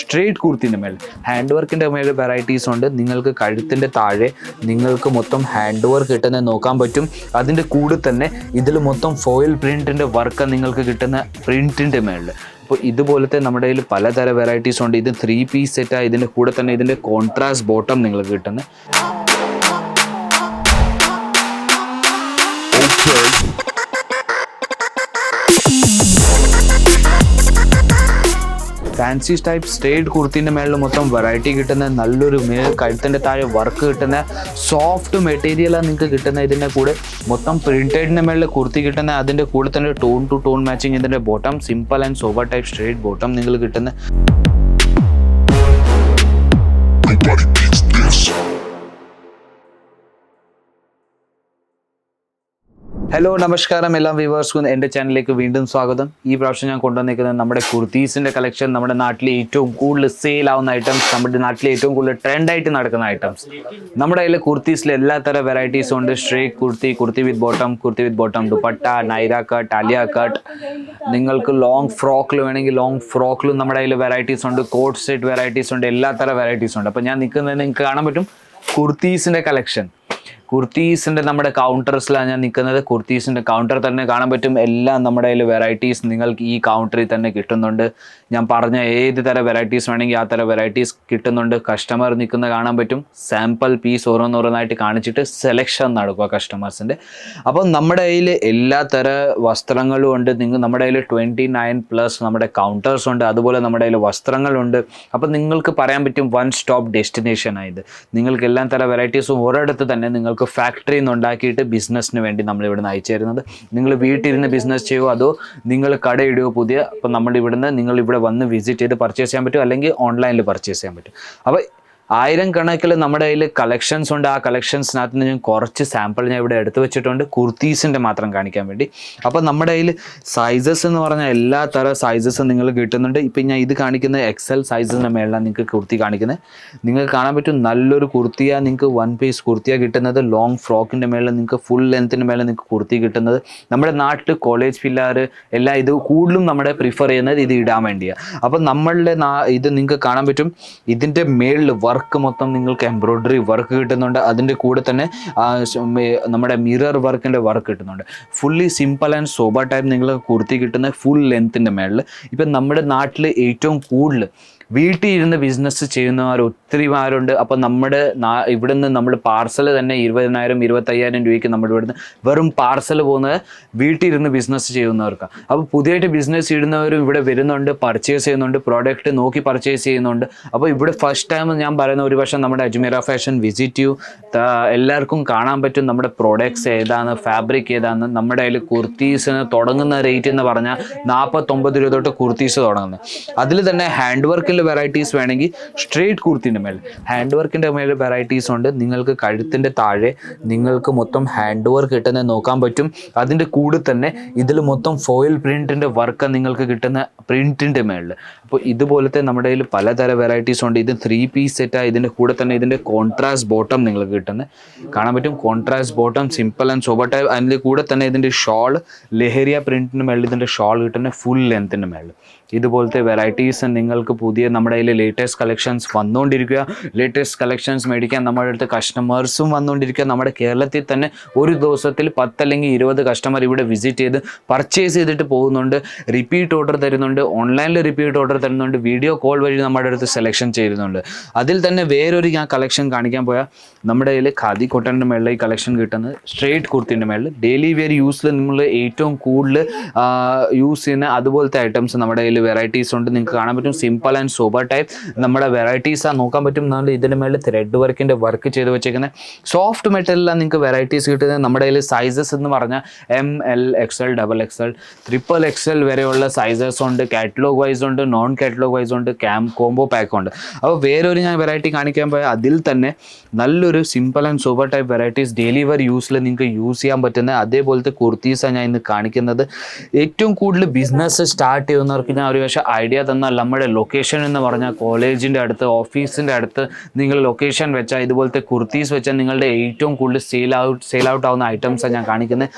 Straight കുർത്തിന്റെ മേൽ. Hand വർക്കിന്റെ മേൽ വെറൈറ്റീസ് ഉണ്ട്. നിങ്ങൾക്ക് കഴുത്തിന്റെ താഴെ നിങ്ങൾക്ക് മൊത്തം ഹാൻഡ് വർക്ക് കിട്ടുന്നത് നോക്കാൻ പറ്റും. അതിന്റെ കൂടെ തന്നെ ഇതിൽ മൊത്തം ഫോയിൽ പ്രിന്റിന്റെ വർക്ക് നിങ്ങൾക്ക് കിട്ടുന്ന പ്രിന്റിന്റെ മേളിൽ അപ്പോൾ ഇതുപോലത്തെ നമ്മുടെ കയ്യിൽ പലതരം വെറൈറ്റീസ് ഉണ്ട്. ഇത് ത്രീ പീസ് സെറ്റാണ് ഇതിന്റെ കൂടെ തന്നെ ഇതിന്റെ കോൺട്രാസ്റ്റ് ബോട്ടം നിങ്ങൾക്ക് കിട്ടുന്നത് ഫാൻസി ടൈപ്പ് സ്ട്രേറ്റ് കുർത്തിന്റെ മേളിൽ മൊത്തം വെറൈറ്റി കിട്ടുന്ന നല്ലൊരു കഴുത്തിന്റെ താഴെ വർക്ക് കിട്ടുന്ന സോഫ്റ്റ് മെറ്റീരിയലാണ് നിങ്ങൾക്ക് കിട്ടുന്ന ഇതിന്റെ കൂടെ മൊത്തം പ്രിന്റഡിന്റെ മേളിൽ കുർത്തി കിട്ടുന്ന അതിന്റെ കൂടെ തന്നെ ടോൺ ടു ടോൺ മാച്ചിങ് ഇതിന്റെ bottom simple and sober type straight bottom നിങ്ങൾ കിട്ടുന്ന Nobody beats this. ഹലോ നമസ്കാരം എല്ലാ വ്യൂവേഴ്സ്ക്കും എന്റെ ചാനലിലേക്ക് വീണ്ടും സ്വാഗതം. ഈ പ്രാവശ്യം ഞാൻ കൊണ്ടുവന്നിരിക്കുന്നത് നമ്മുടെ കുർത്തീസിന്റെ കളക്ഷൻ നമ്മുടെ നാട്ടിലെ ഏറ്റവും കൂടുതൽ സെയിൽ ആവുന്ന ഐറ്റംസ് നമ്മുടെ നാട്ടിലെ ഏറ്റവും കൂടുതൽ ട്രെൻഡായിട്ട് നടക്കുന്ന ഐറ്റംസ് നമ്മുടെ കയ്യിൽ കുർത്തീസിൽ എല്ലാ തരം വെറൈറ്റീസും ഉണ്ട്. Straight kurti kurti with bottom kurti with bottom dupatta Naira cut Alia cut നിങ്ങൾക്ക് ലോങ് ഫ്രോക്കിൽ വേണമെങ്കിൽ ലോങ് ഫ്രോക്കിലും നമ്മുടെ കയ്യിൽ വെറൈറ്റീസ് ഉണ്ട്. കോട്ട് സെറ്റ് വെറൈറ്റീസ് ഉണ്ട്. എല്ലാ തരം വെറൈറ്റീസ് ഉണ്ട്. അപ്പോൾ ഞാൻ നിൽക്കുന്നത് നിങ്ങൾക്ക് കാണാൻ പറ്റും കുർത്തീസിന്റെ കളക്ഷൻ കുർത്തീസിന്റെ നമ്മുടെ കൗണ്ടേഴ്സിലാണ് ഞാൻ നിൽക്കുന്നത് കുർത്തീസിന്റെ കൗണ്ടർ തന്നെ കാണാൻ പറ്റും. എല്ലാം നമ്മുടെ കയ്യിൽ വെറൈറ്റീസ് നിങ്ങൾക്ക് ഈ കൗണ്ടറിൽ തന്നെ കിട്ടുന്നുണ്ട്. ഞാൻ പറഞ്ഞ ഏത് തരം വെറൈറ്റീസ് വേണമെങ്കിൽ ആ തരം വെറൈറ്റീസ് കിട്ടുന്നുണ്ട്. കസ്റ്റമർ നിൽക്കുന്ന കാണാൻ പറ്റും. സാമ്പിൾ പീസ് ഓരോന്നോരോന്നായിട്ട് കാണിച്ചിട്ട് സെലക്ഷൻ നടക്കുക കസ്റ്റമേഴ്സിന്റെ അപ്പോൾ നമ്മുടെ കയ്യിൽ എല്ലാ തര വസ്ത്രങ്ങളും ഉണ്ട്. നിങ്ങൾ നമ്മുടെ കയ്യിൽ ട്വന്റി നയൻ പ്ലസ് നമ്മുടെ കൗണ്ടേഴ്സ് ഉണ്ട്. അതുപോലെ നമ്മുടെ കയ്യിൽ വസ്ത്രങ്ങളുണ്ട്. അപ്പോൾ നിങ്ങൾക്ക് പറയാൻ പറ്റും വൺ സ്റ്റോപ്പ് ഡെസ്റ്റിനേഷൻ ആയത്. നിങ്ങൾക്ക് എല്ലാ തരം വെറൈറ്റീസും ഒരിടത്ത് തന്നെ നിങ്ങൾക്ക് ഫാക്ടറിയിൽ നിന്ന് ഉണ്ടാക്കിയിട്ട് ബിസിനസ്സിന് വേണ്ടി നമ്മൾ ഇവിടുന്ന് അയച്ചു തരുന്നത് നിങ്ങൾ വീട്ടിലിരുന്ന് ബിസിനസ് ചെയ്യുമോ അതോ നിങ്ങൾ കടയിടുകയോ പുതിയ അപ്പോൾ നമ്മൾ ഇവിടുന്ന് നിങ്ങൾ ഇവിടെ വന്ന് വിസിറ്റ് ചെയ്ത് പർച്ചേസ് ചെയ്യാൻ പറ്റും അല്ലെങ്കിൽ ഓൺലൈനിൽ പർച്ചേസ് ചെയ്യാൻ പറ്റും. അപ്പോൾ ആയിരം കണക്കിൽ നമ്മുടെ കയ്യിൽ കളക്ഷൻസ് ഉണ്ട്. ആ കളക്ഷൻസിനകത്ത് നിന്ന് ഞാൻ കുറച്ച് സാമ്പിൾ ഞാൻ ഇവിടെ എടുത്തു വെച്ചിട്ടുണ്ട്. കുർത്തീസിന്റെ മാത്രം കാണിക്കാൻ വേണ്ടി. അപ്പോൾ നമ്മുടെ കയ്യിൽ സൈസസ് എന്ന് പറഞ്ഞാൽ എല്ലാ തരം സൈസസ് നിങ്ങൾ കിട്ടുന്നുണ്ട്. ഇപ്പം ഞാൻ ഇത് കാണിക്കുന്ന എക്സൽ സൈസിന്റെ മേളിലാണ് നിങ്ങൾക്ക് കുർത്തി കാണിക്കുന്നത്. നിങ്ങൾക്ക് കാണാൻ പറ്റും നല്ലൊരു കുർത്തിയാണ് നിങ്ങൾക്ക് വൺ പീസ് കുർത്തിയാണ് കിട്ടുന്നത്. ലോങ് ഫ്രോക്കിന്റെ മേളിൽ നിങ്ങൾക്ക് ഫുൾ ലെങ്ത്തിന്റെ മേളിൽ നിങ്ങൾക്ക് കുർത്തി കിട്ടുന്നത്. നമ്മുടെ നാട്ടിൽ കോളേജ് പിള്ളേർ എല്ലാം ഇത് കൂടുതലും നമ്മുടെ പ്രിഫർ ചെയ്യുന്നത് ഇത് ഇടാൻ വേണ്ടിയാണ് അപ്പോൾ നമ്മളുടെ ഇത് നിങ്ങൾക്ക് കാണാൻ പറ്റും. ഇതിന്റെ മേളിൽ വർക്ക് മൊത്തം നിങ്ങൾക്ക് എംബ്രോയ്ഡറി വർക്ക് കിട്ടുന്നുണ്ട്. അതിന്റെ കൂടെ തന്നെ നമ്മുടെ മിറർ വർക്കിന്റെ വർക്ക് കിട്ടുന്നുണ്ട്. Fully simple and sober type നിങ്ങൾക്ക് കുർത്തി കിട്ടുന്ന ഫുൾ ലെങ്ത്തിന്റെ മേളിൽ ഇപ്പം നമ്മുടെ നാട്ടിൽ ഏറ്റവും കൂടുതൽ വീട്ടിൽ ഇരുന്ന് ബിസിനസ് ചെയ്യുന്നവർ ഒത്തിരി പേരുണ്ട് അപ്പം നമ്മുടെ ഇവിടുന്ന് നമ്മൾ പാർസൽ തന്നെ ഇരുപതിനായിരം ഇരുപത്തയ്യായിരം രൂപയ്ക്ക് നമ്മുടെ ഇവിടുന്ന് വെറും പാർസൽ പോകുന്നത് വീട്ടിൽ ഇരുന്ന് ബിസിനസ് ചെയ്യുന്നവർക്കാണ് അപ്പോൾ പുതിയതായിട്ട് ബിസിനസ് ഇടുന്നവരും ഇവിടെ വരുന്നുണ്ട് പർച്ചേസ് ചെയ്യുന്നുണ്ട് പ്രോഡക്റ്റ് നോക്കി പർച്ചേസ് ചെയ്യുന്നുണ്ട്. അപ്പോൾ ഇവിടെ ഫസ്റ്റ് ടൈം ഞാൻ പറയുന്ന ഒരു പക്ഷേ നമ്മുടെ അജ്മീറ ഫാഷൻ വിസിറ്റ് ത- എല്ലാവർക്കും കാണാൻ പറ്റും നമ്മുടെ പ്രോഡക്ട്സ് ഏതാണ് ഫാബ്രിക് ഏതാണ്. നമ്മുടെ കയ്യിൽ കുർത്തീസിന് തുടങ്ങുന്ന റേറ്റ് എന്ന് പറഞ്ഞാൽ നാൽപ്പത്തൊമ്പത് രൂപ തൊട്ട് കുർത്തീസ് തുടങ്ങുന്നത്. അതിൽ തന്നെ ഹാൻഡ് വർക്കിൽ വെറൈറ്റീസ് വേണമെങ്കിൽ സ്ട്രേറ്റ് കുർത്തിന്റെ മേലെ. ഹാൻഡ് വർക്കിന്റെ മേലെ വെറൈറ്റീസ് ഉണ്ട്. നിങ്ങൾക്ക് കഴുത്തിന്റെ താഴെ നിങ്ങൾക്ക് മൊത്തം ഹാൻഡ് വർക്ക് കിട്ടുന്നത് നോക്കാൻ പറ്റും. അതിന്റെ കൂടെ തന്നെ ഇതിൽ മൊത്തം ഫോയിൽ പ്രിന്റിന്റെ വർക്ക് നിങ്ങൾക്ക് കിട്ടുന്ന പ്രിന്റിന്റെ മേളിൽ അപ്പോൾ ഇതുപോലത്തെ നമ്മുടെ കയ്യിൽ പലതരം വെറൈറ്റീസ് ഉണ്ട്. ഇത് ത്രീ പീസ് സെറ്റാണ് ഇതിന്റെ കൂടെ തന്നെ ഇതിന്റെ കോൺട്രാസ്റ്റ് ബോട്ടം നിങ്ങൾക്ക് കിട്ടുന്നത് കാണാൻ പറ്റും contrast bottom simple and sober type അതിന്റെ കൂടെ തന്നെ ഇതിന്റെ ഷോൾ ലെഹരിയ പ്രിന്റിന്റെ മേളിൽ ഇതിന്റെ ഷോൾ കിട്ടുന്ന ഫുൾ ലെങ്ത്തിന്റെ മേളിൽ ഇതുപോലത്തെ വെറൈറ്റീസ് നിങ്ങൾക്ക് പുതിയ നമ്മുടെ കയ്യിൽ ലേറ്റസ്റ്റ് കളക്ഷൻസ് വന്നുകൊണ്ടിരിക്കുക ലേറ്റസ്റ്റ് കളക്ഷൻസ് മേടിക്കാൻ നമ്മുടെ അടുത്ത് കസ്റ്റമേഴ്സും വന്നുകൊണ്ടിരിക്കുക നമ്മുടെ കേരളത്തിൽ തന്നെ ഒരു ദിവസത്തിൽ പത്തല്ലെങ്കിൽ ഇരുപത് കസ്റ്റമർ ഇവിടെ വിസിറ്റ് ചെയ്ത് പർച്ചേസ് ചെയ്തിട്ട് പോകുന്നുണ്ട്. റിപ്പീറ്റ് ഓർഡർ തരുന്നുണ്ട്. ഓൺലൈനിൽ റിപ്പീറ്റ് ഓർഡർ തരുന്നുണ്ട് വീഡിയോ കോൾ വഴി നമ്മുടെ അടുത്ത് സെലക്ഷൻ ചെയ്യുന്നുണ്ട്. അതിൽ തന്നെ വേറൊരു ഞാൻ കളക്ഷൻ കാണിക്കാൻ പോയാൽ നമ്മുടെ കയ്യിൽ ഖാദി കോട്ടന്റെ മേളിൽ ഈ കളക്ഷൻ കിട്ടുന്നത് സ്ട്രേറ്റ് കുർത്തിന്റെ മേളിൽ ഡെയിലി വെയർ യൂസിൽ നിങ്ങൾ ഏറ്റവും കൂടുതൽ യൂസ് ചെയ്യുന്ന അതുപോലത്തെ ഐറ്റംസ് നമ്മുടെ കയ്യിൽ വെറൈറ്റീസ് ഉണ്ട്. നിങ്ങൾക്ക് കാണാൻ പറ്റും സിമ്പിൾ ആൻഡ് സൂപ്പർ ടൈപ്പ് നമ്മുടെ വെറൈറ്റീസ് ആ നോക്കാൻ പറ്റും. എന്നാൽ ഇതിന്റെ മേളിൽ ത്രെഡ് വർക്കിന്റെ വർക്ക് ചെയ്ത് വെച്ചേക്കുന്നത് സോഫ്റ്റ് മെറ്റീരിയലാണ് നിങ്ങൾക്ക് വെറൈറ്റീസ് കിട്ടുന്നത് നമ്മുടെ കയ്യിൽ സൈസസ് എന്ന് പറഞ്ഞാൽ M L X L double X L triple X L വരെയുള്ള സൈസസ് ഉണ്ട്. കാറ്റലോഗ് വൈസ് ഉണ്ട് നോൺ കാറ്റലോഗ് വൈസ് ഉണ്ട് ക്യാം കോംബോ പാക്ക് ഉണ്ട്. അപ്പോൾ വേറൊരു ഞാൻ വെറൈറ്റി കാണിക്കാൻ പോയാൽ അതിൽ തന്നെ നല്ലൊരു simple and super type varieties daily wear യൂസിൽ നിങ്ങൾക്ക് യൂസ് ചെയ്യാൻ പറ്റുന്ന അതേപോലത്തെ കുർത്തീസാണ് ഞാൻ ഇന്ന് കാണിക്കുന്നത്. ഏറ്റവും കൂടുതൽ ബിസിനസ് സ്റ്റാർട്ട് ചെയ്യുന്നവർക്ക് ഞാൻ ഒരു പക്ഷേ ഐഡിയ തന്നാൽ നമ്മുടെ ലൊക്കേഷൻ എന്ന് പറഞ്ഞാൽ കോളേജിന്റെ അടുത്ത് ഓഫീസിന്റെ അടുത്ത് നിങ്ങൾ ലൊക്കേഷൻ വെച്ചാൽ ഇതുപോലത്തെ കുർത്തീസ് വെച്ചാൽ നിങ്ങളുടെ ഏറ്റവും കൂടുതൽ സെയിൽ ഔട്ട് സെയിൽ ഔട്ട് ആവുന്ന ഐറ്റംസാണ് ഞാൻ കാണിക്കുന്നത്.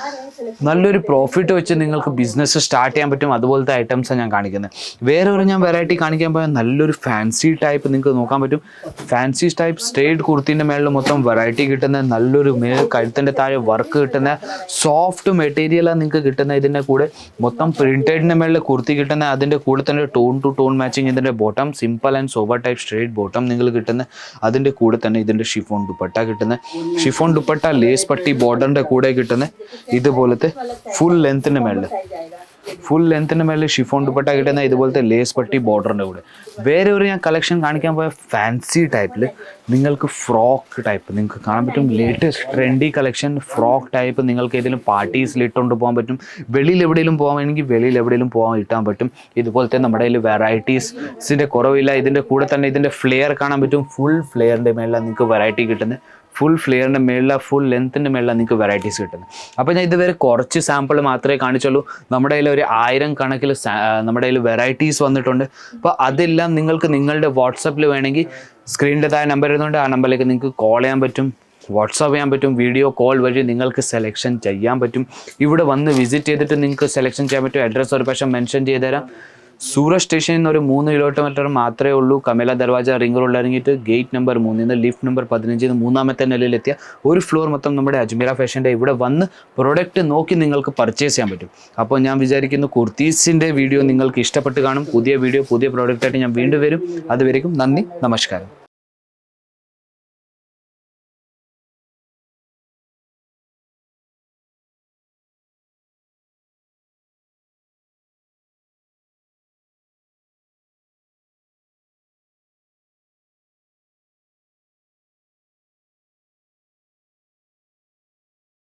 നല്ലൊരു പ്രോഫിറ്റ് വെച്ച് നിങ്ങൾക്ക് ബിസിനസ് സ്റ്റാർട്ട് ചെയ്യാൻ പറ്റും. അതുപോലത്തെ ഐറ്റംസാണ് ഞാൻ കാണിക്കുന്നത് വേറെ ഒരു ഞാൻ വെറൈറ്റി കാണിക്കാൻ പോയാൽ നല്ലൊരു ഫാൻസി ടൈപ്പ് നിങ്ങൾക്ക് നോക്കാൻ പറ്റും. ഫാൻസി ടൈപ്പ് സ്ട്രേറ്റ് കുർത്തിന്റെ മേളിൽ മൊത്തം വെറൈറ്റി കിട്ടുന്ന നല്ലൊരു മേൽ കഴുത്തിന്റെ താഴെ വർക്ക് കിട്ടുന്ന സോഫ്റ്റ് മെറ്റീരിയലാണ് നിങ്ങൾക്ക് കിട്ടുന്ന ഇതിന്റെ കൂടെ. മൊത്തം പ്രിന്റഡിന്റെ മേളിൽ കുർത്തി കിട്ടുന്ന അതിന്റെ കൂടെ തന്നെ ടോൺ ടു ടോൺ മാച്ചിങ് ഇതിന്റെ bottom simple and sober type straight bottom നിങ്ങൾ കിട്ടുന്ന. അതിന്റെ കൂടെ തന്നെ ഇതിന്റെ ഷിഫോൺ ദുപ്പട്ട കിട്ടുന്ന. ഷിഫോൺ ദുപ്പട്ട ലേസ് പട്ടി ബോർഡറിന്റെ കൂടെ കിട്ടുന്ന. ഇതുപോലത്തെ ഫുൾ ലെങ്ത്തിന്റെ മേളിൽ. ഫുൾ ലെങ്ത്തിന്റെ മേലെ ഷിഫോൺ ദുപ്പട്ട കിട്ടുന്ന ഇതുപോലത്തെ ലേസ് പട്ടി ബോർഡറിന്റെ കൂടെ. വേറെ ഒരു ഞാൻ കളക്ഷൻ കാണിക്കാൻ പോയ ഫാൻസി ടൈപ്പിൽ നിങ്ങൾക്ക് ഫ്രോക്ക് ടൈപ്പ് നിങ്ങൾക്ക് കാണാൻ പറ്റും latest trendy collection frock type നിങ്ങൾക്ക് ഏതെങ്കിലും പാർട്ടീസിൽ ഇട്ടുകൊണ്ട് പോകാൻ പറ്റും. വെളിയിൽ എവിടെയെങ്കിലും പോകാൻ വേണമെങ്കിൽ വെളിയിൽ എവിടെയെങ്കിലും പോകാൻ ഇട്ടാൻ പറ്റും. ഇതുപോലത്തെ നമ്മുടെ കയ്യിൽ വെറൈറ്റീസിന്റെ കുറവില്ല. ഇതിന്റെ കൂടെ തന്നെ ഇതിന്റെ ഫ്ലെയർ കാണാൻ പറ്റും. ഫുൾ ഫ്ലെയറിന്റെ മേലെ നിങ്ങൾക്ക് വെറൈറ്റി കിട്ടുന്നത്. ഫുൾ ഫ്ലെയറിന്റെ മേളിലാണ് ഫുൾ ലെങ്ത്തിന്റെ മേളിലാണ് നിങ്ങൾക്ക് വെറൈറ്റീസ് കിട്ടുന്നത് അപ്പോൾ ഞാൻ ഇതുവരെ കുറച്ച് സാമ്പിൾ മാത്രമേ കാണിച്ചുള്ളൂ. നമ്മുടെ കയ്യിൽ ഒരു ആയിരം കണക്കിൽ നമ്മുടെ കയ്യിൽ വെറൈറ്റീസ് വന്നിട്ടുണ്ട്. അപ്പോൾ അതെല്ലാം നിങ്ങൾക്ക് നിങ്ങളുടെ വാട്സപ്പിൽ വേണമെങ്കിൽ സ്ക്രീനിന്റെ താഴെ നമ്പർ ഇരുന്നുകൊണ്ട് ആ നമ്പറിലേക്ക് നിങ്ങൾക്ക് കോൾ ചെയ്യാൻ പറ്റും. വാട്സാപ്പ് ചെയ്യാൻ പറ്റും. വീഡിയോ കോൾ വഴി നിങ്ങൾക്ക് സെലക്ഷൻ ചെയ്യാൻ പറ്റും. ഇവിടെ വന്ന് വിസിറ്റ് ചെയ്തിട്ട് നിങ്ങൾക്ക് സെലക്ഷൻ ചെയ്യാൻ പറ്റും. അഡ്രസ്സ് ഒരു പക്ഷേ മെൻഷൻ ചെയ്ത് തരാം സൂറത്ത് സ്റ്റേഷനിൽ നിന്ന് ഒരു മൂന്ന് കിലോമീറ്റർ മാത്രമേ ഉള്ളൂ. കമല ദർവാജ റിംഗ് റോഡിൽ ഇറങ്ങിയിട്ട് ഗേറ്റ് നമ്പർ മൂന്നിൽ നിന്ന് ലിഫ്റ്റ് നമ്പർ പതിനഞ്ചിൽ നിന്ന് മൂന്നാമത്തെ നിലയിലെത്തിയ ഒരു ഫ്ലോർ മൊത്തം നമ്മുടെ അജ്മീര ഫാഷന്റെ ഇവിടെ വന്ന് പ്രൊഡക്റ്റ് നോക്കി നിങ്ങൾക്ക് പർച്ചേസ് ചെയ്യാൻ പറ്റും. അപ്പോൾ ഞാൻ വിചാരിക്കുന്നു കുർത്തീസിന്റെ വീഡിയോ നിങ്ങൾക്ക് ഇഷ്ടപ്പെട്ട് കാണും. പുതിയ വീഡിയോ പുതിയ പ്രോഡക്റ്റായിട്ട് ഞാൻ വീണ്ടും വരും. അതുവരെയും നന്ദി നമസ്കാരം.